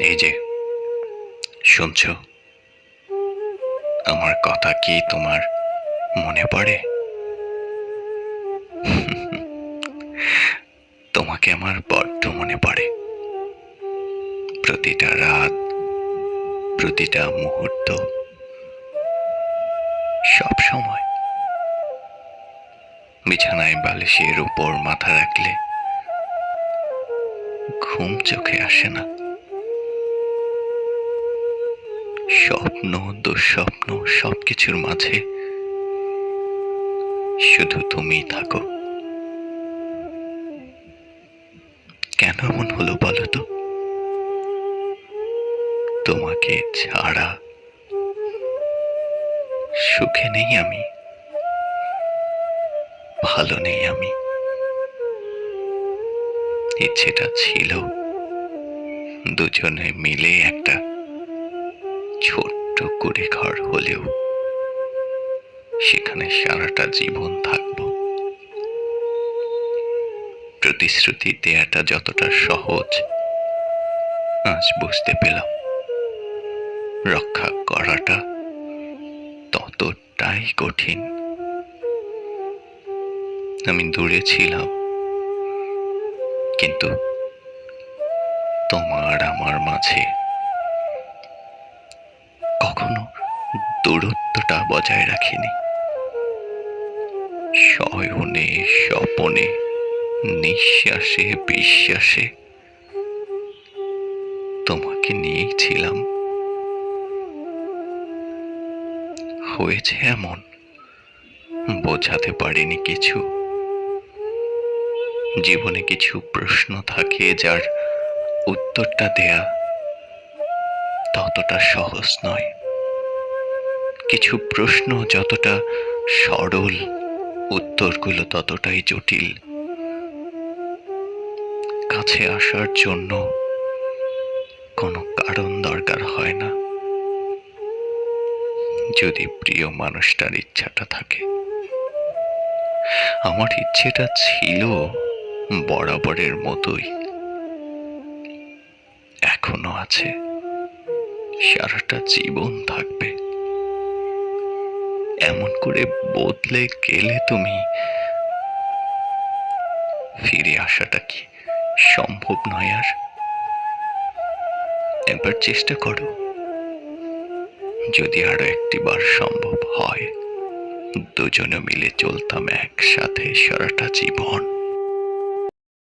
এই যে, শুনছ? আমার কথা কি তোমার মনে পড়ে? তোমাকে আমার বড্ড মনে পড়ে। প্রতিটা রাত, প্রতিটা মুহূর্ত, সব সময়। বিছানায় বালিশের উপর মাথা রাখলে ঘুম চোখে আসে না। স্বপ্ন, দুঃস্বপ্ন, সবকিছুর মাঝে। শুধু তুমিই থাকো। কেন এমন হলো বলো তো? তোমাকে ছাড়া সুখে নেই আমি। ভালো নেই আমি। ইচ্ছেটা ছিল দুজনে মিলে একটা ছোট্ট করে ঘর হলেও সেখানে সারাটা জীবন থাকব। প্রতিশ্রুতি দেয়াটা যতটা সহজ, আজ বুঝতে পেলাম। রক্ষা করাটা ততটাই কঠিন। আমি দূরে ছিলাম, কিন্তু তোমার আমার মাঝে কখনো দূরত্বটা বজায় রাখিনি। শয়নে স্বপনে, নিঃশ্বাসে, বিশ্বাসে তোমাকে নিয়েই ছিলাম। হয়েছে এমন, বোঝাতে পারিনি কিছু। জীবনে কিছু প্রশ্ন থাকে যার উত্তরটা দেয়া ততটা সহজ নয়। কিছু প্রশ্ন যতটা সরল, উত্তরগুলো ততটাই জটিল। কাছে আসার জন্য কোনো কারণ দরকার হয় না। যদি প্রিয় মানুষটার ইচ্ছাটা থাকে। আমার ইচ্ছেটা ছিল বরাবরের মতোই। এখনও আছে। সারাটা জীবন থাকবে। এমন করে বদলে গেলে তুমি? ফিরে আসাটা কি সম্ভব নয় আর? একবার চেষ্টা করো। যদি আরও একটি বার সম্ভব হয়, দুজনে মিলে চলতাম একসাথে সারাটা জীবন।